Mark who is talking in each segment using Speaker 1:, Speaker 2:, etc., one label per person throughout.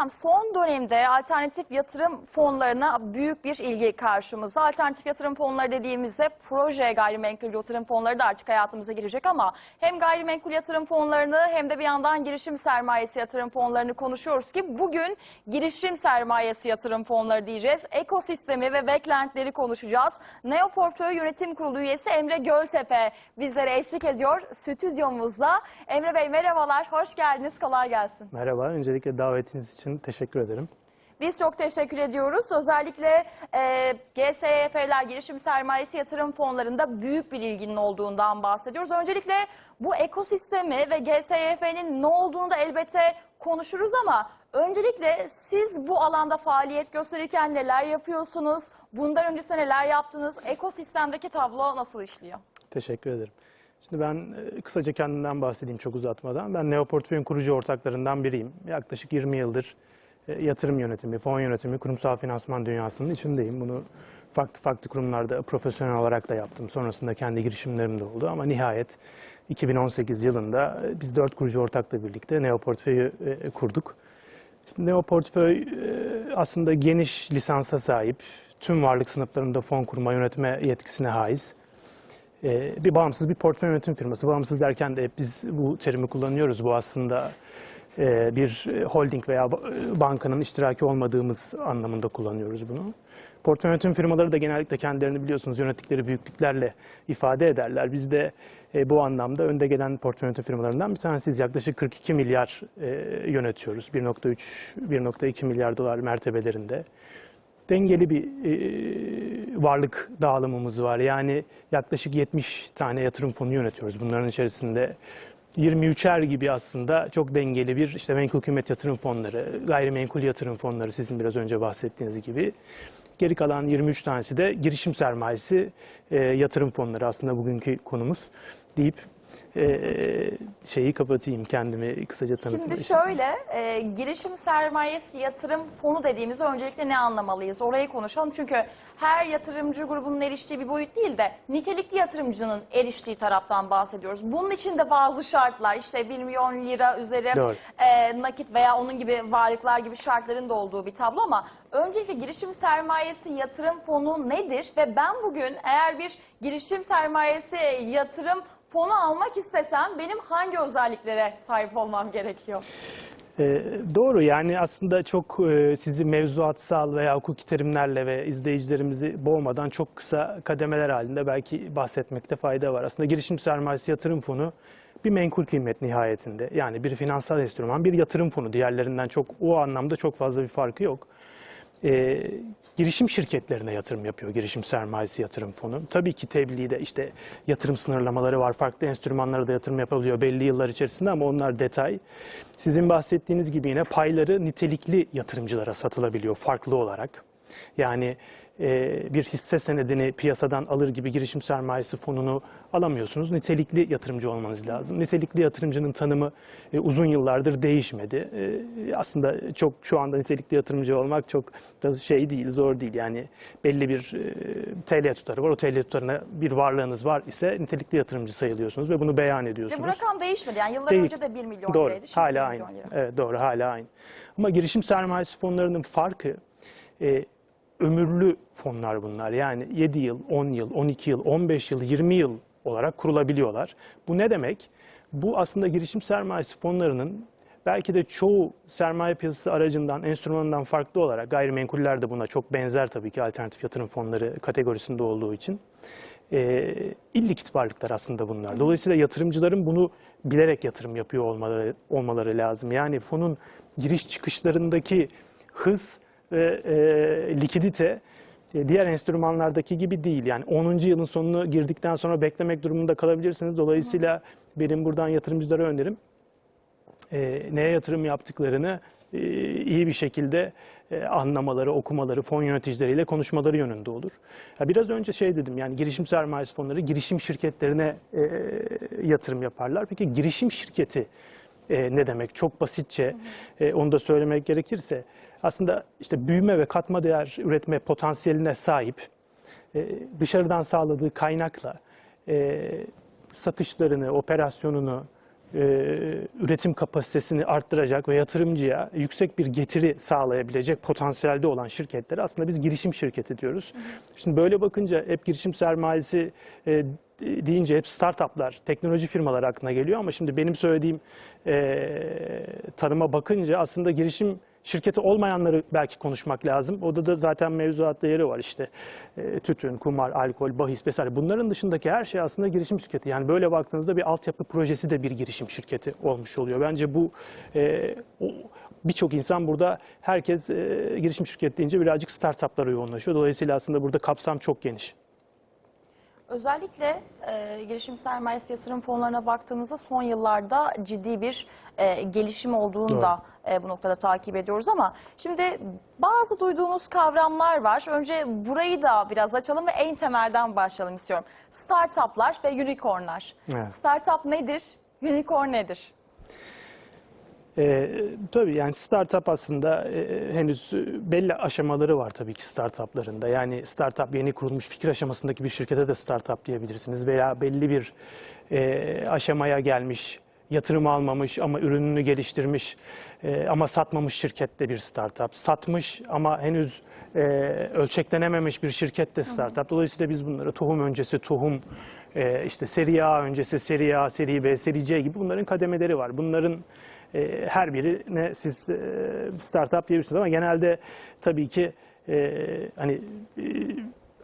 Speaker 1: Efendim son dönemde alternatif yatırım fonlarına büyük bir ilgi karşımızda. Alternatif yatırım fonları dediğimizde proje gayrimenkul yatırım fonları da artık hayatımıza girecek ama hem gayrimenkul yatırım fonlarını hem de bir yandan girişim sermayesi yatırım fonlarını konuşuyoruz ki bugün girişim sermayesi yatırım fonları diyeceğiz. Ekosistemi ve beklentileri konuşacağız. Neo Portföy Yönetim Kurulu üyesi Emre Göltepe bizlere eşlik ediyor stüdyomuzda. Emre Bey merhabalar, hoş geldiniz, kolay gelsin.
Speaker 2: Merhaba, öncelikle davetiniz için teşekkür ederim.
Speaker 1: Biz çok teşekkür ediyoruz. Özellikle e, GSYF'ler, girişim sermayesi yatırım fonlarında büyük bir ilginin olduğundan bahsediyoruz. Öncelikle bu ekosistemi ve GSYF'nin ne olduğunu da elbette konuşuruz ama öncelikle siz bu alanda faaliyet gösterirken neler yapıyorsunuz? Bundan öncesinde neler yaptınız? Ekosistemdeki tablo nasıl işliyor?
Speaker 2: Teşekkür ederim. Şimdi ben e, kısaca kendimden bahsedeyim çok uzatmadan. Ben Neo Portföy'ün kurucu ortaklarından biriyim. Yaklaşık 20 yıldır e, yatırım yönetimi, fon yönetimi, kurumsal finansman dünyasının içindeyim. Bunu farklı farklı kurumlarda profesyonel olarak da yaptım. Sonrasında kendi girişimlerim de oldu ama nihayet 2018 yılında e, biz dört kurucu ortakla birlikte Neo Portföy'ü e, kurduk. Şimdi Neo Portföy e, aslında geniş lisansa sahip, tüm varlık sınıflarında fon kurma, yönetme yetkisine haiz. E, Bir bağımsız bir portföy yönetim firması. Bağımsız derken de biz bu terimi kullanıyoruz. Bu aslında e, bir holding veya e, bankanın iştiraki olmadığımız anlamında kullanıyoruz bunu. Portföy yönetim firmaları da genellikle kendilerini biliyorsunuz yönettikleri büyüklüklerle ifade ederler. Biz de e, bu anlamda önde gelen portföy yönetim firmalarından bir tanesiyiz. Yaklaşık 42 milyar e, yönetiyoruz. 1.3-1.2 milyar dolar mertebelerinde dengeli bir e, varlık dağılımımız var. Yani yaklaşık 70 tane yatırım fonu yönetiyoruz. Bunların içerisinde 23'er gibi aslında çok dengeli bir işte menkul kıymet yatırım fonları, gayrimenkul yatırım fonları sizin biraz önce bahsettiğiniz gibi. Geri kalan 23 tanesi de girişim sermayesi e, yatırım fonları aslında bugünkü konumuz deyip e, şeyi kapatayım kendimi kısaca tanıtmak
Speaker 1: Şimdi
Speaker 2: için.
Speaker 1: şöyle, e, girişim sermayesi yatırım fonu dediğimizde öncelikle ne anlamalıyız? Orayı konuşalım. Çünkü her yatırımcı grubunun eriştiği bir boyut değil de nitelikli yatırımcının eriştiği taraftan bahsediyoruz. Bunun için de bazı şartlar, işte 1 milyon lira üzeri
Speaker 2: Doğru.
Speaker 1: e, nakit veya onun gibi varlıklar gibi şartların da olduğu bir tablo ama öncelikle girişim sermayesi yatırım fonu nedir? Ve ben bugün eğer bir girişim sermayesi yatırım fonu almak istesem benim hangi özelliklere sahip olmam gerekiyor?
Speaker 2: Ee, doğru yani aslında çok e, sizi mevzuatsal veya hukuki terimlerle ve izleyicilerimizi boğmadan çok kısa kademeler halinde belki bahsetmekte fayda var. Aslında girişim sermayesi yatırım fonu bir menkul kıymet nihayetinde. Yani bir finansal enstrüman, bir yatırım fonu. Diğerlerinden çok o anlamda çok fazla bir farkı yok. Ee, girişim şirketlerine yatırım yapıyor girişim sermayesi yatırım fonu. Tabii ki tebliğde işte yatırım sınırlamaları var. Farklı enstrümanlara da yatırım yapabiliyor belli yıllar içerisinde ama onlar detay. Sizin bahsettiğiniz gibi yine payları nitelikli yatırımcılara satılabiliyor farklı olarak. Yani e, bir hisse senedini piyasadan alır gibi girişim sermayesi fonunu alamıyorsunuz. Nitelikli yatırımcı olmanız lazım. Nitelikli yatırımcının tanımı e, uzun yıllardır değişmedi. E, aslında çok şu anda nitelikli yatırımcı olmak çok da şey değil, zor değil. Yani belli bir e, TL tutarı var. O TL tutarına bir varlığınız var ise nitelikli yatırımcı sayılıyorsunuz ve bunu beyan
Speaker 1: Ve
Speaker 2: ediyorsunuz.
Speaker 1: bu rakam değişmedi. Yani yıllar
Speaker 2: Değil.
Speaker 1: önce de 1 milyon
Speaker 2: Doğru,
Speaker 1: liraydı. Şimdi
Speaker 2: hala
Speaker 1: 1
Speaker 2: aynı.
Speaker 1: milyon lira.
Speaker 2: Evet, doğru, hala aynı. Ama girişim sermayesi fonlarının farkı e, ömürlü fonlar bunlar. Yani 7 yıl, 10 yıl, 12 yıl, 15 yıl, 20 yıl olarak kurulabiliyorlar. Bu ne demek? Bu aslında girişim sermayesi fonlarının belki de çoğu sermaye piyasası aracından, enstrümanından farklı olarak gayrimenkuller de buna çok benzer tabii ki alternatif yatırım fonları kategorisinde olduğu için e, illikit varlıklar aslında bunlar. Dolayısıyla yatırımcıların bunu bilerek yatırım yapıyor olmaları, olmaları lazım. Yani fonun giriş çıkışlarındaki hız ve e, likidite e, diğer enstrümanlardaki gibi değil. Yani 10. yılın sonunu girdikten sonra beklemek durumunda kalabilirsiniz. Dolayısıyla benim buradan yatırımcılara önerim e, neye yatırım yaptıklarını e, iyi bir şekilde e, anlamaları, okumaları, fon yöneticileriyle konuşmaları yönünde olur. Ya biraz önce şey dedim yani girişim sermayesi fonları girişim şirketlerine e, yatırım yaparlar. Peki girişim şirketi e, ne demek? Çok basitçe e, onu da söylemek gerekirse aslında işte büyüme ve katma değer üretme potansiyeline sahip e, dışarıdan sağladığı kaynakla e, satışlarını, operasyonunu e, üretim kapasitesini arttıracak ve yatırımcıya yüksek bir getiri sağlayabilecek potansiyelde olan şirketleri aslında biz girişim şirketi diyoruz. Şimdi böyle bakınca hep girişim sermayesi e, deyince hep startuplar, teknoloji firmaları aklına geliyor ama şimdi benim söylediğim e, tanıma bakınca aslında girişim şirketi olmayanları belki konuşmak lazım. Orada da zaten mevzuatta yeri var işte e, tütün, kumar, alkol, bahis vesaire. Bunların dışındaki her şey aslında girişim şirketi. Yani böyle baktığınızda bir altyapı projesi de bir girişim şirketi olmuş oluyor. Bence bu e, birçok insan burada herkes e, girişim şirketi deyince birazcık startuplara yoğunlaşıyor. Dolayısıyla aslında burada kapsam çok geniş.
Speaker 1: Özellikle e, girişim sermayesi yatırım fonlarına baktığımızda son yıllarda ciddi bir e, gelişim olduğunu da e, bu noktada takip ediyoruz ama şimdi bazı duyduğumuz kavramlar var. Önce burayı da biraz açalım ve en temelden başlayalım istiyorum. Startuplar ve unicornlar.
Speaker 2: Evet.
Speaker 1: Startup nedir? Unicorn nedir?
Speaker 2: Ee, tabii yani startup aslında e, henüz belli aşamaları var tabii ki startuplarında. Yani startup yeni kurulmuş fikir aşamasındaki bir şirkete de startup diyebilirsiniz veya belli bir e, aşamaya gelmiş, yatırım almamış ama ürününü geliştirmiş e, ama satmamış şirket de bir startup. Satmış ama henüz e, ölçeklenememiş bir şirket de startup. Dolayısıyla biz bunları tohum öncesi tohum, e, işte seri A öncesi seri A, seri B, seri C gibi bunların kademeleri var. Bunların e, her birine siz e, startup diyebilirsiniz ama genelde tabii ki e, hani e,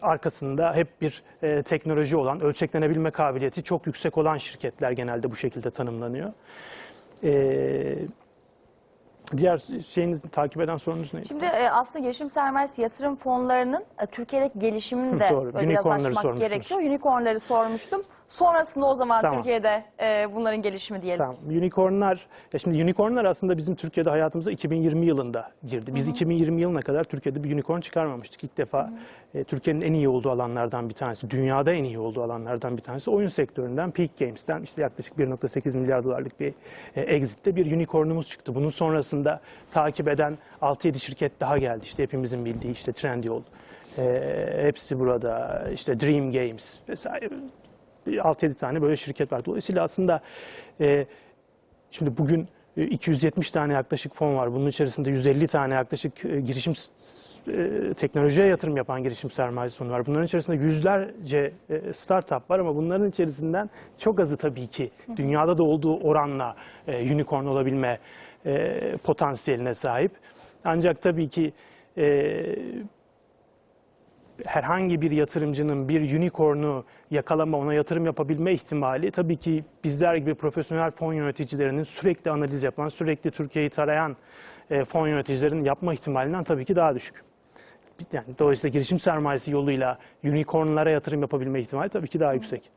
Speaker 2: arkasında hep bir e, teknoloji olan, ölçeklenebilme kabiliyeti çok yüksek olan şirketler genelde bu şekilde tanımlanıyor. E, diğer şeyiniz takip eden sorunuz neydi?
Speaker 1: Şimdi e, aslında girişim sermayesi yatırım fonlarının e, Türkiye'deki gelişimini de
Speaker 2: Doğru.
Speaker 1: böyle biraz
Speaker 2: Unicornları
Speaker 1: açmak
Speaker 2: sormuştunuz.
Speaker 1: gerekiyor. Unicornları sormuştum. Sonrasında o zaman
Speaker 2: Tamam.
Speaker 1: Türkiye'de e, bunların gelişimi diyelim.
Speaker 2: Tamam. Unicornlar, ya şimdi unicornlar aslında bizim Türkiye'de hayatımıza 2020 yılında girdi. Biz 2020 yılına kadar Türkiye'de bir unicorn çıkarmamıştık. İlk defa e, Türkiye'nin en iyi olduğu alanlardan bir tanesi, dünyada en iyi olduğu alanlardan bir tanesi oyun sektöründen, Peak Games'ten işte yaklaşık 1.8 milyar dolarlık bir e, exit'te bir unicornumuz çıktı. Bunun sonrasında takip eden 6-7 şirket daha geldi. İşte hepimizin bildiği işte Trendyol, e, hepsi burada, işte Dream Games vesaire 6-7 tane böyle şirket var. Dolayısıyla aslında e, şimdi bugün e, 270 tane yaklaşık fon var. Bunun içerisinde 150 tane yaklaşık e, girişim e, teknolojiye yatırım yapan girişim sermayesi fonu var. Bunların içerisinde yüzlerce e, startup var ama bunların içerisinden çok azı tabii ki dünyada da olduğu oranla e, unicorn olabilme e, potansiyeline sahip. Ancak tabii ki e, herhangi bir yatırımcının bir unicorn'u yakalama, ona yatırım yapabilme ihtimali tabii ki bizler gibi profesyonel fon yöneticilerinin sürekli analiz yapan, sürekli Türkiye'yi tarayan e, fon yöneticilerinin yapma ihtimalinden tabii ki daha düşük. Yani dolayısıyla girişim sermayesi yoluyla unicorn'lara yatırım yapabilme ihtimali tabii ki daha yüksek.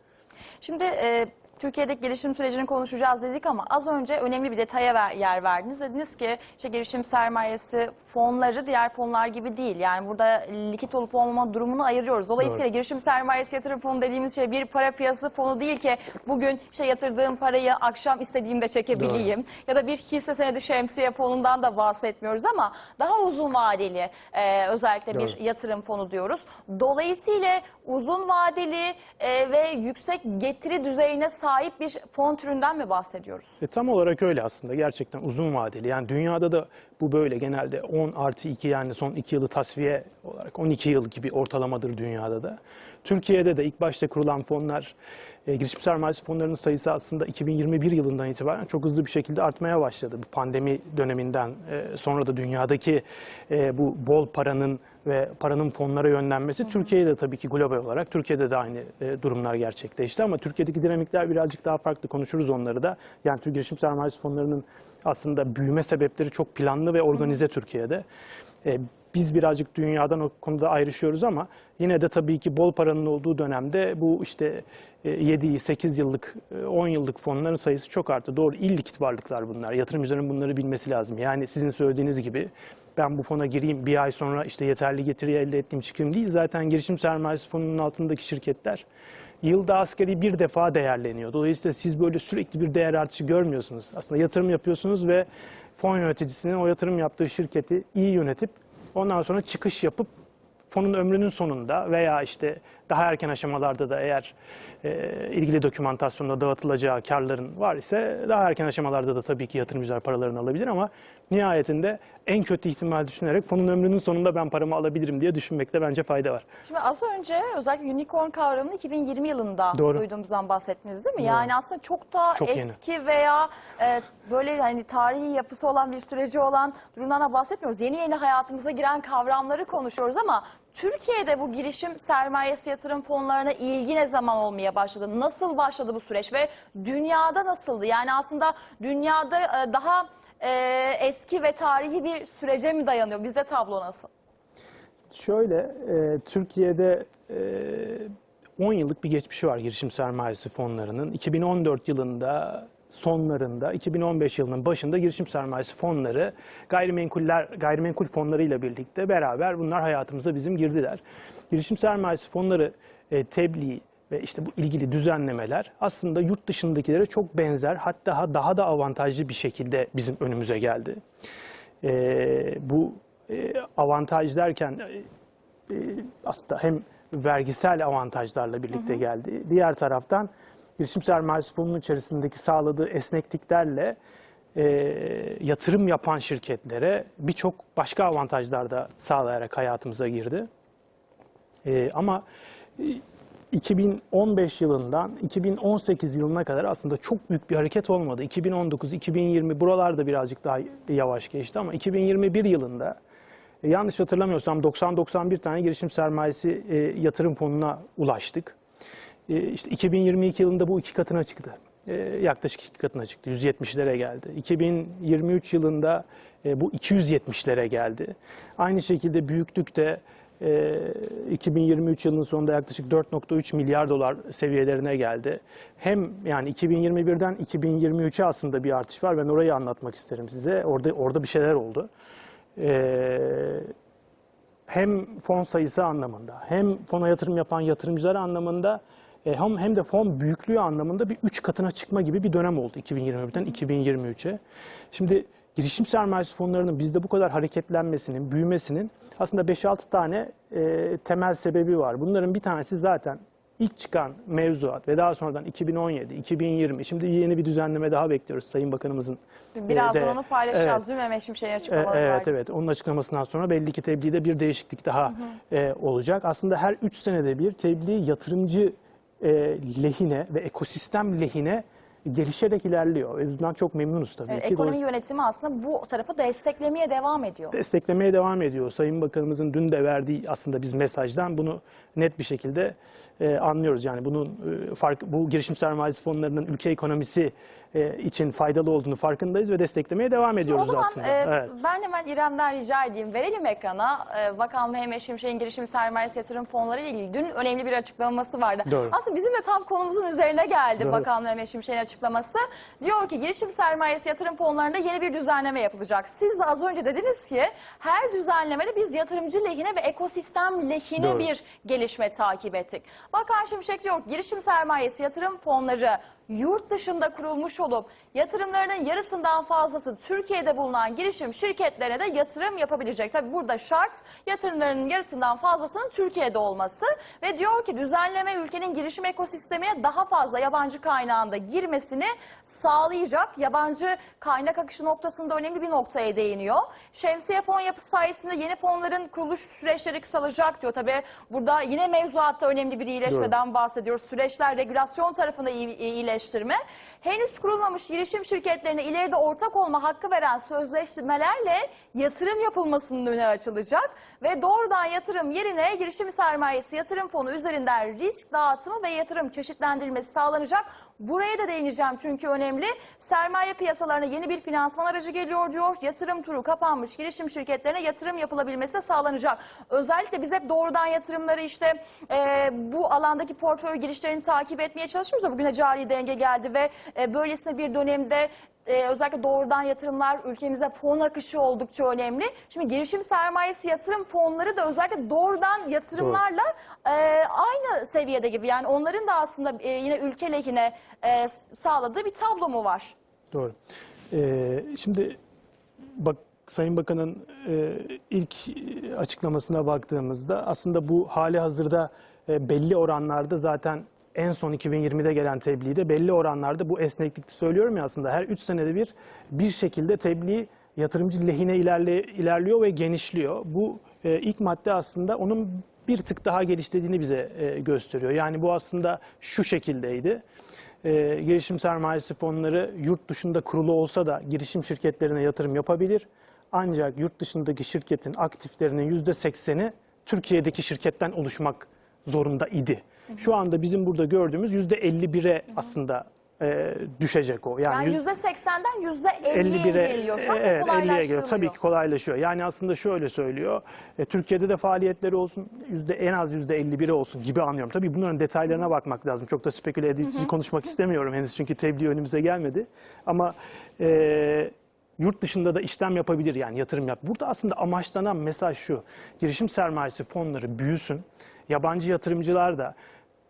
Speaker 1: Şimdi e, Türkiye'deki gelişim sürecini konuşacağız dedik ama az önce önemli bir detaya ver- yer verdiniz. Dediniz ki işte girişim sermayesi fonları diğer fonlar gibi değil. Yani burada likit olup olmama durumunu ayırıyoruz. Dolayısıyla
Speaker 2: Doğru.
Speaker 1: girişim sermayesi yatırım fonu dediğimiz şey bir para piyasası fonu değil ki bugün işte yatırdığım parayı akşam istediğimde çekebileyim. Ya da bir hisse senedi şemsiye fonundan da bahsetmiyoruz ama daha uzun vadeli e, özellikle bir
Speaker 2: Doğru.
Speaker 1: yatırım fonu diyoruz. Dolayısıyla uzun vadeli e, ve yüksek getiri düzeyine sahip bir fon türünden mi bahsediyoruz?
Speaker 2: E, tam olarak öyle aslında gerçekten uzun vadeli. Yani dünyada da bu böyle genelde 10 artı 2 yani son 2 yılı tasfiye olarak 12 yıl gibi ortalamadır dünyada da. Türkiye'de de ilk başta kurulan fonlar, e, girişim sermayesi fonlarının sayısı aslında 2021 yılından itibaren çok hızlı bir şekilde artmaya başladı. Bu pandemi döneminden e, sonra da dünyadaki e, bu bol paranın ve paranın fonlara yönlenmesi Türkiye'de tabii ki global olarak Türkiye'de de aynı e, durumlar gerçekleşti ama Türkiye'deki dinamikler birazcık daha farklı konuşuruz onları da. Yani Türk girişim sermayesi fonlarının aslında büyüme sebepleri çok planlı ve organize Türkiye'de. E, biz birazcık dünyadan o konuda ayrışıyoruz ama yine de tabii ki bol paranın olduğu dönemde bu işte 7, 8 yıllık, e, 10 yıllık fonların sayısı çok arttı. Doğru illikit varlıklar bunlar. Yatırımcıların bunları bilmesi lazım. Yani sizin söylediğiniz gibi ben bu fona gireyim bir ay sonra işte yeterli getiri elde ettiğim çıkayım değil. Zaten girişim sermayesi fonunun altındaki şirketler yılda asgari bir defa değerleniyor. Dolayısıyla siz böyle sürekli bir değer artışı görmüyorsunuz. Aslında yatırım yapıyorsunuz ve fon yöneticisinin o yatırım yaptığı şirketi iyi yönetip ondan sonra çıkış yapıp fonun ömrünün sonunda veya işte daha erken aşamalarda da eğer e, ilgili dokümantasyonda dağıtılacağı karların var ise daha erken aşamalarda da tabii ki yatırımcılar paralarını alabilir ama nihayetinde en kötü ihtimal düşünerek fonun ömrünün sonunda ben paramı alabilirim diye düşünmekte bence fayda var.
Speaker 1: Şimdi az önce özellikle unicorn kavramını 2020 yılında
Speaker 2: Doğru.
Speaker 1: duyduğumuzdan bahsettiniz değil mi?
Speaker 2: Doğru.
Speaker 1: Yani aslında çok da
Speaker 2: Çok yeni.
Speaker 1: eski veya e, böyle hani tarihi yapısı olan bir süreci olan durumdan da bahsetmiyoruz. Yeni yeni hayatımıza giren kavramları konuşuyoruz ama Türkiye'de bu girişim sermayesi yatırım fonlarına ilgi ne zaman olmaya başladı? Nasıl başladı bu süreç ve dünyada nasıldı? Yani aslında dünyada e, daha e, eski ve tarihi bir sürece mi dayanıyor? Bizde tablo nasıl?
Speaker 2: Şöyle, e, Türkiye'de e, 10 yıllık bir geçmişi var girişim sermayesi fonlarının. 2014 yılında sonlarında, 2015 yılının başında girişim sermayesi fonları gayrimenkuller, gayrimenkul fonlarıyla birlikte beraber bunlar hayatımıza bizim girdiler. Girişim sermayesi fonları e, tebliğ ve işte bu ilgili düzenlemeler aslında yurt dışındakilere çok benzer hatta daha da avantajlı bir şekilde bizim önümüze geldi. E, bu e, avantaj derken e, aslında hem vergisel avantajlarla birlikte geldi. Diğer taraftan girişim sermayesi fonunun içerisindeki sağladığı esnekliklerle e, yatırım yapan şirketlere birçok başka avantajlar da sağlayarak hayatımıza girdi. E, ama e, 2015 yılından 2018 yılına kadar aslında çok büyük bir hareket olmadı. 2019-2020 buralarda birazcık daha yavaş geçti ama 2021 yılında e, yanlış hatırlamıyorsam 90-91 tane girişim sermayesi e, yatırım fonuna ulaştık. E, işte 2022 yılında bu iki katına çıktı. Yaklaşık iki katına çıktı. 170'lere geldi. 2023 yılında bu 270'lere geldi. Aynı şekilde büyüklükte 2023 yılının sonunda yaklaşık 4.3 milyar dolar seviyelerine geldi. Hem yani 2021'den 2023'e aslında bir artış var. Ben orayı anlatmak isterim size. Orada orada bir şeyler oldu. E, hem fon sayısı anlamında, hem fona yatırım yapan yatırımcılar anlamında, e, hem hem de fon büyüklüğü anlamında bir üç katına çıkma gibi bir dönem oldu 2021'den 2023'e. Şimdi girişim sermayesi fonlarının bizde bu kadar hareketlenmesinin, büyümesinin aslında 5-6 tane e, temel sebebi var. Bunların bir tanesi zaten ilk çıkan mevzuat ve daha sonradan 2017, 2020, şimdi yeni bir düzenleme daha bekliyoruz Sayın Bakanımızın. e,
Speaker 1: Birazdan
Speaker 2: de-
Speaker 1: onu paylaşacağız.
Speaker 2: Evet.
Speaker 1: Değil mi Mehmet Şimşek'in
Speaker 2: E,
Speaker 1: açıklamaları
Speaker 2: Evet
Speaker 1: vardı.
Speaker 2: evet onun açıklamasından sonra belli ki tebliğde bir değişiklik daha e, olacak. Aslında her 3 senede bir tebliğ yatırımcı e, lehine ve ekosistem lehine gelişerek ilerliyor. Bundan çok memnunuz tabii
Speaker 1: Evet,
Speaker 2: ki.
Speaker 1: ekonomi
Speaker 2: Dolayısıyla
Speaker 1: yönetimi aslında bu tarafı desteklemeye devam ediyor.
Speaker 2: desteklemeye devam ediyor. Sayın Bakanımızın dün de verdiği aslında biz mesajdan bunu net bir şekilde e, anlıyoruz. Yani bunun e, fark bu girişim sermayesi fonlarının ülke ekonomisi e, için faydalı olduğunu farkındayız ve desteklemeye devam
Speaker 1: o
Speaker 2: ediyoruz
Speaker 1: zaman
Speaker 2: aslında.
Speaker 1: e,
Speaker 2: evet.
Speaker 1: ben hemen İrem'den rica edeyim. Verelim ekrana. E, Bakan Mehmet Şimşek'in girişim sermayesi yatırım fonları ile ilgili dün önemli bir açıklaması vardı.
Speaker 2: Doğru.
Speaker 1: Aslında bizim de tam konumuzun üzerine geldi
Speaker 2: Doğru.
Speaker 1: Bakan Mehmet Şimşek'in açıklaması. Diyor ki girişim sermayesi yatırım fonlarında yeni bir düzenleme yapılacak. Siz de az önce dediniz ki her düzenlemede biz yatırımcı lehine ve ekosistem lehine
Speaker 2: Doğru.
Speaker 1: bir gelişme takip ettik. Bakan Şimşek diyor girişim sermayesi yatırım fonları yurt dışında kurulmuş olup yatırımlarının yarısından fazlası Türkiye'de bulunan girişim şirketlerine de yatırım yapabilecek. Tabi burada şart yatırımlarının yarısından fazlasının Türkiye'de olması ve diyor ki düzenleme ülkenin girişim ekosistemine daha fazla yabancı kaynağında girmesini sağlayacak. Yabancı kaynak akışı noktasında önemli bir noktaya değiniyor. Şemsiye fon yapısı sayesinde yeni fonların kuruluş süreçleri kısalacak diyor. Tabi burada yine mevzuatta önemli bir iyileşmeden bahsediyoruz. Süreçler regülasyon tarafında iyi- iyileştirme. Henüz kurulmamış girişim şirketlerine ileride ortak olma hakkı veren sözleşmelerle yatırım yapılmasının önü açılacak ve doğrudan yatırım yerine girişim sermayesi yatırım fonu üzerinden risk dağıtımı ve yatırım çeşitlendirilmesi sağlanacak. Buraya da değineceğim çünkü önemli. Sermaye piyasalarına yeni bir finansman aracı geliyor diyor. Yatırım turu kapanmış girişim şirketlerine yatırım yapılabilmesi de sağlanacak. Özellikle biz hep doğrudan yatırımları işte e, bu alandaki portföy girişlerini takip etmeye çalışıyoruz bugüne cari denge geldi ve e, böylesine bir dönemde e, özellikle doğrudan yatırımlar ülkemizde fon akışı oldukça önemli. Şimdi girişim sermayesi yatırım fonları da özellikle doğrudan yatırımlarla e, aynı seviyede gibi. Yani onların da aslında e, yine ülke lehine e, sağladığı bir tablo mu var?
Speaker 2: Doğru. Ee, şimdi bak Sayın Bakan'ın e, ilk açıklamasına baktığımızda aslında bu hali hazırda e, belli oranlarda zaten en son 2020'de gelen tebliğde belli oranlarda bu esneklik söylüyorum ya aslında her 3 senede bir bir şekilde tebliğ yatırımcı lehine ilerle, ilerliyor ve genişliyor. Bu e, ilk madde aslında onun bir tık daha geliştirdiğini bize e, gösteriyor. Yani bu aslında şu şekildeydi. E, girişim sermayesi fonları yurt dışında kurulu olsa da girişim şirketlerine yatırım yapabilir. Ancak yurt dışındaki şirketin aktiflerinin %80'i Türkiye'deki şirketten oluşmak zorunda idi. Şu anda bizim burada gördüğümüz %51'e aslında e, düşecek o.
Speaker 1: Yani
Speaker 2: yüz-
Speaker 1: %80'den %50'ye
Speaker 2: 51'e
Speaker 1: indiriliyor. Şu an
Speaker 2: evet, 50'ye
Speaker 1: kolaylaştırılıyor.
Speaker 2: tabii ki kolaylaşıyor. Yani aslında şöyle söylüyor. e, Türkiye'de de faaliyetleri olsun yüzde en az yüzde 51'i olsun gibi anlıyorum. Tabii bunların detaylarına bakmak lazım. Çok da speküle edici konuşmak istemiyorum henüz çünkü tebliğ önümüze gelmedi. Ama e, yurt dışında da işlem yapabilir yani yatırım yap. Burada aslında amaçlanan mesaj şu. Girişim sermayesi fonları büyüsün. Yabancı yatırımcılar da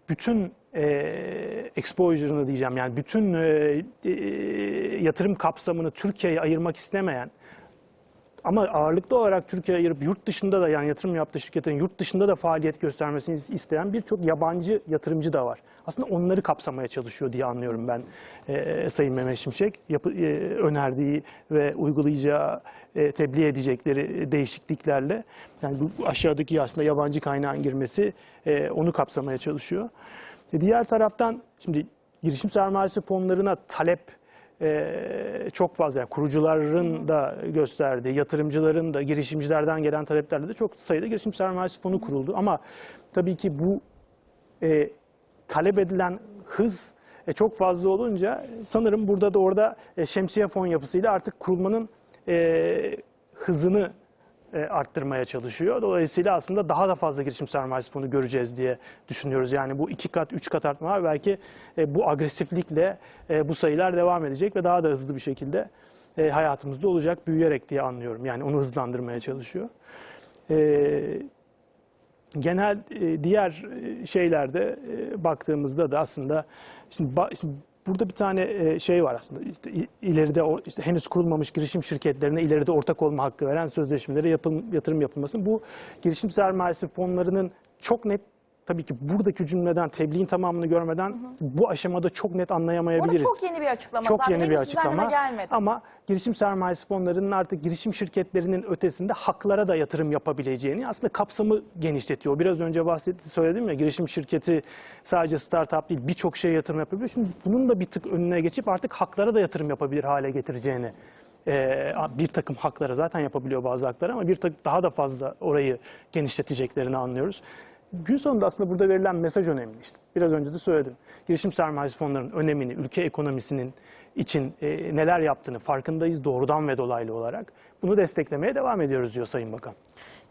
Speaker 2: bütün e, exposure'ını diyeceğim yani bütün e, e, yatırım kapsamını Türkiye'ye ayırmak istemeyen ama ağırlıklı olarak Türkiye'ye ayırıp yurt dışında da yani yatırım yaptığı şirketin yurt dışında da faaliyet göstermesini isteyen birçok yabancı yatırımcı da var. Aslında onları kapsamaya çalışıyor diye anlıyorum ben e, Sayın Mehmet Şimşek. Yapı, e, önerdiği ve uygulayacağı, e, tebliğ edecekleri değişikliklerle yani bu aşağıdaki aslında yabancı kaynağın girmesi e, onu kapsamaya çalışıyor. E, diğer taraftan şimdi girişim sermayesi fonlarına talep ee, çok fazla yani kurucuların da gösterdiği, yatırımcıların da girişimcilerden gelen taleplerle de çok sayıda girişim sermayesi fonu kuruldu. Ama tabii ki bu e, talep edilen hız e, çok fazla olunca sanırım burada da orada e, şemsiye fon yapısıyla artık kurulmanın e, hızını e, arttırmaya çalışıyor. Dolayısıyla aslında daha da fazla girişim sermayesi fonu göreceğiz diye düşünüyoruz. Yani bu iki kat, üç kat artma var. Belki e, bu agresiflikle e, bu sayılar devam edecek ve daha da hızlı bir şekilde hayatımızda olacak, büyüyerek diye anlıyorum. Yani onu hızlandırmaya çalışıyor. Genel diğer şeylerde baktığımızda da aslında şimdi burada bir tane e, şey var aslında işte ileride işte henüz kurulmamış girişim şirketlerine ileride ortak olma hakkı veren sözleşmelere yatırım yapılması. Bu girişim sermayesi fonlarının çok net tabii ki buradaki cümleden tebliğin tamamını görmeden bu aşamada çok net anlayamayabiliriz.
Speaker 1: çok yeni bir açıklama.
Speaker 2: Çok
Speaker 1: Zaten
Speaker 2: yeni bir açıklama ama girişim sermayesi fonlarının artık girişim şirketlerinin ötesinde haklara da yatırım yapabileceğini aslında kapsamı genişletiyor. Biraz önce bahsetti söyledim ya girişim şirketi sadece startup değil birçok şeye yatırım yapabiliyor. Şimdi bunun da bir tık önüne geçip artık haklara da yatırım yapabilir hale getireceğini e, bir takım haklara zaten yapabiliyor bazı hakları ama bir takım daha da fazla orayı genişleteceklerini anlıyoruz. Gün sonunda aslında burada verilen mesaj önemli işte. Biraz önce de söyledim. Girişim sermayesi fonlarının önemini, ülke ekonomisinin için e, neler yaptığını farkındayız doğrudan ve dolaylı olarak. Bunu desteklemeye devam ediyoruz diyor Sayın Bakan.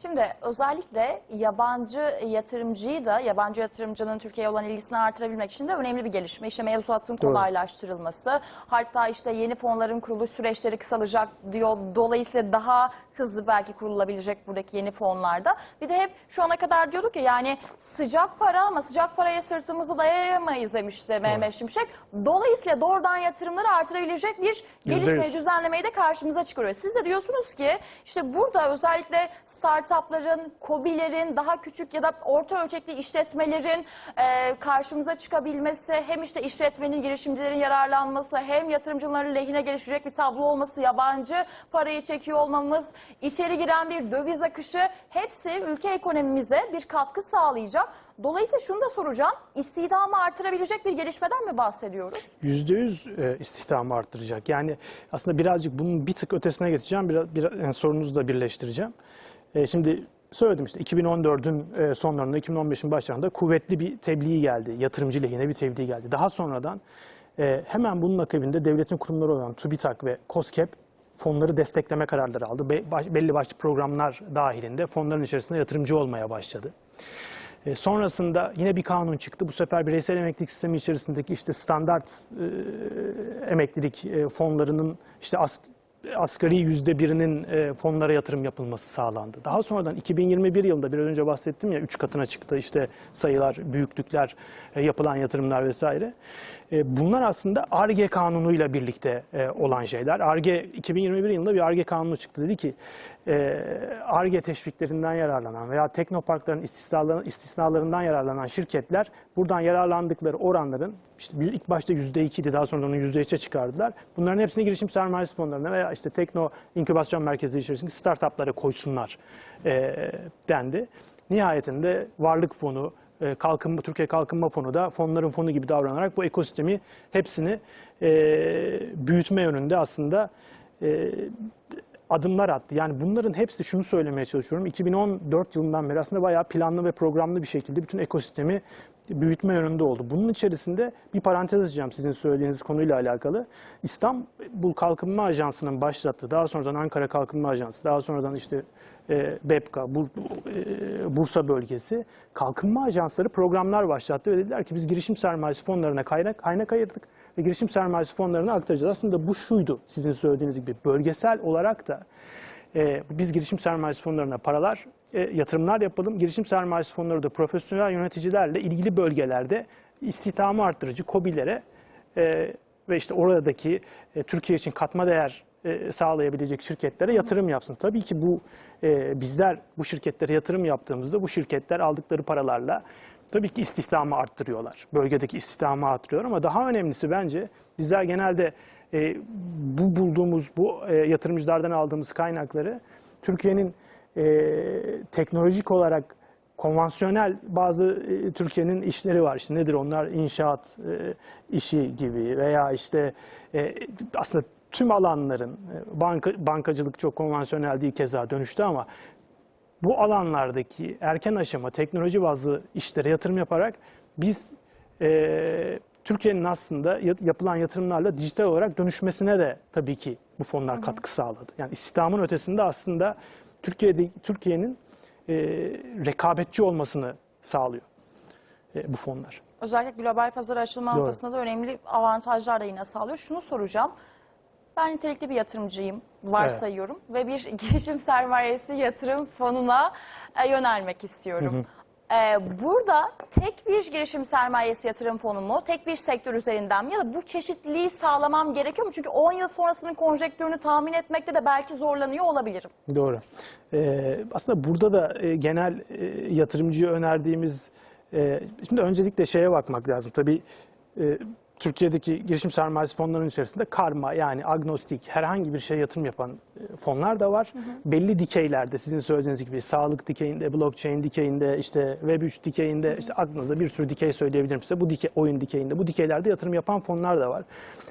Speaker 1: Şimdi özellikle yabancı yatırımcıyı da yabancı yatırımcının Türkiye'ye olan ilgisini artırabilmek için de önemli bir gelişme. İşte mevzuatın
Speaker 2: Doğru.
Speaker 1: kolaylaştırılması. Hatta işte yeni fonların kuruluş süreçleri kısalacak diyor. Dolayısıyla daha hızlı belki kurulabilecek buradaki yeni fonlarda. Bir de hep şu ana kadar diyorduk ya yani sıcak para ama sıcak paraya sırtımızı dayayamayız demişti Mehmet Şimşek. Dolayısıyla doğrudan yatırımları artırabilecek bir gelişme, düzenlemeyi de karşımıza çıkarıyor. Siz de diyorsunuz ki işte burada özellikle startupların, kobilerin, daha küçük ya da orta ölçekli işletmelerin e, karşımıza çıkabilmesi, hem işte işletmenin, girişimcilerin yararlanması, hem yatırımcıların lehine gelişecek bir tablo olması, yabancı parayı çekiyor olmamız, içeri giren bir döviz akışı hepsi ülke ekonomimize bir katkı sağlayacak. Dolayısıyla şunu da soracağım. İstihdamı artırabilecek bir gelişmeden mi bahsediyoruz?
Speaker 2: %100 e, istihdamı arttıracak. Yani aslında birazcık bunun bir tık ötesine geçeceğim. Biraz, biraz yani sorunuzu da birleştireceğim. E, şimdi söyledim işte 2014'ün e, sonlarında 2015'in başlarında kuvvetli bir tebliğ geldi. Yatırımcı lehine bir tebliğ geldi. Daha sonradan e, hemen bunun akabinde devletin kurumları olan TÜBİTAK ve KOSGEB fonları destekleme kararları aldı. Belli başlı programlar dahilinde fonların içerisinde yatırımcı olmaya başladı. E, sonrasında yine bir kanun çıktı. Bu sefer bireysel emeklilik sistemi içerisindeki işte standart e, emeklilik e, fonlarının işte as- asgari yüzde birinin e, fonlara yatırım yapılması sağlandı. Daha sonradan 2021 yılında biraz önce bahsettim ya 3 katına çıktı işte sayılar, büyüklükler, e, yapılan yatırımlar vesaire. E, bunlar aslında ARGE kanunuyla birlikte olan şeyler. ARGE 2021 yılında bir ARGE kanunu çıktı. Dedi ki ARGE teşviklerinden yararlanan veya teknoparkların istisnaları- istisnalarından yararlanan şirketler buradan yararlandıkları oranların işte ilk başta %2'ydi daha sonra onu %3'e çıkardılar. Bunların hepsini girişim sermayesi fonlarına veya işte tekno inkübasyon merkezleri içerisindeki startuplara koysunlar e, dendi. Nihayetinde varlık fonu, e, kalkınma Türkiye Kalkınma Fonu da fonların fonu gibi davranarak bu ekosistemi hepsini e, büyütme yönünde aslında e, adımlar attı. Yani bunların hepsi şunu söylemeye çalışıyorum. 2014 yılından beri aslında bayağı planlı ve programlı bir şekilde bütün ekosistemi büyütme yönünde oldu. Bunun içerisinde bir parantez açacağım sizin söylediğiniz konuyla alakalı. İstanbul Kalkınma Ajansı'nın başlattığı, daha sonradan Ankara Kalkınma Ajansı, daha sonradan işte e, BEPKA, Bur- e, Bursa bölgesi kalkınma ajansları programlar başlattı ve dediler ki biz girişim sermayesi fonlarına kaynak, kaynak ayırdık ve girişim sermayesi fonlarına aktaracağız. Aslında bu şuydu sizin söylediğiniz gibi bölgesel olarak da e, biz girişim sermayesi fonlarına paralar, e, yatırımlar yapalım. Girişim sermayesi fonları da profesyonel yöneticilerle ilgili bölgelerde istihdamı arttırıcı KOBİ'lere e, ve işte oradaki e, Türkiye için katma değer e, sağlayabilecek şirketlere yatırım yapsın. Tabii ki bu e, bizler bu şirketlere yatırım yaptığımızda bu şirketler aldıkları paralarla tabii ki istihdamı arttırıyorlar. Bölgedeki istihdamı arttırıyor ama daha önemlisi bence bizler genelde e, bu bulduğumuz bu e, yatırımcılardan aldığımız kaynakları Türkiye'nin e, teknolojik olarak konvansiyonel bazı e, Türkiye'nin işleri var. İşte nedir onlar? İnşaat e, işi gibi veya işte e, aslında tüm alanların e, banka, bankacılık çok konvansiyonel değil keza dönüştü ama bu alanlardaki erken aşama teknoloji bazlı işlere yatırım yaparak biz e, Türkiye'nin aslında yapılan yatırımlarla dijital olarak dönüşmesine de tabii ki bu fonlar katkı sağladı. Yani istihdamın ötesinde aslında Türkiye'de Türkiye'nin e, rekabetçi olmasını sağlıyor e, bu fonlar.
Speaker 1: Özellikle global pazara açılma
Speaker 2: Doğru.
Speaker 1: noktasında da önemli avantajlar da yine sağlıyor. Şunu soracağım. Ben nitelikli bir yatırımcıyım, varsayıyorum ve bir girişim sermayesi yatırım fonuna yönelmek istiyorum. E, burada tek bir girişim sermayesi yatırım fonu mu, tek bir sektör üzerinden mi ya da bu çeşitliliği sağlamam gerekiyor mu? Çünkü 10 yıl sonrasının konjektürünü tahmin etmekte de belki zorlanıyor olabilirim.
Speaker 2: Doğru. Ee, aslında burada da e, genel e, yatırımcıya önerdiğimiz, e, şimdi öncelikle şeye bakmak lazım. Tabii e, Türkiye'deki girişim sermayesi fonlarının içerisinde karma yani agnostik herhangi bir şeye yatırım yapan e, fonlar da var. Belli dikeylerde sizin söylediğiniz gibi sağlık dikeyinde, blockchain dikeyinde, işte Web3 dikeyinde, işte aklınıza bir sürü dikey söyleyebilirim size. Bu dike, oyun dikeyinde, bu dikeylerde yatırım yapan fonlar da var.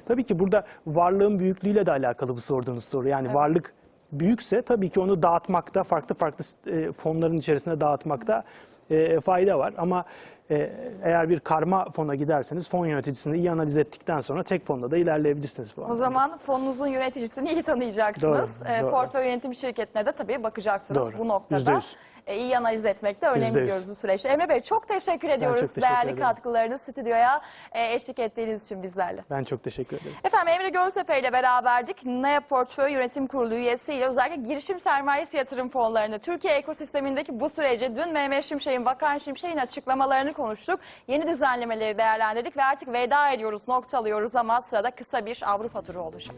Speaker 2: Tabii ki burada varlığın büyüklüğüyle de alakalı bu sorduğunuz soru. Yani varlık büyükse tabii ki onu dağıtmakta, farklı farklı e, fonların içerisine dağıtmakta e, fayda var. Ama e, eğer bir karma fona giderseniz fon yöneticisini iyi analiz ettikten sonra tek fonda da ilerleyebilirsiniz. Bu
Speaker 1: O
Speaker 2: anlamda.
Speaker 1: zaman fonunuzun yöneticisini iyi tanıyacaksınız.
Speaker 2: Doğru,
Speaker 1: E,
Speaker 2: doğru.
Speaker 1: Portföy yönetim şirketine de tabii bakacaksınız
Speaker 2: Doğru,
Speaker 1: bu noktada.
Speaker 2: yüzde yüz.
Speaker 1: E, iyi analiz etmek de önemli diyoruz bu süreçte. Emre Bey çok teşekkür ediyoruz
Speaker 2: teşekkür
Speaker 1: değerli
Speaker 2: ederim.
Speaker 1: katkılarınız stüdyoya e, eşlik ettiğiniz için bizlerle.
Speaker 2: Ben çok teşekkür ederim.
Speaker 1: Efendim Emre Göltepe ile beraberdik. NEA Portföy Yönetim Kurulu üyesiyle özellikle girişim sermayesi yatırım fonlarını Türkiye ekosistemindeki bu süreci dün Mehmet Şimşek'in, Bakan Şimşek'in açıklamalarını konuştuk. Yeni düzenlemeleri değerlendirdik ve artık veda ediyoruz, noktalıyoruz ama sırada kısa bir Avrupa turu olacak.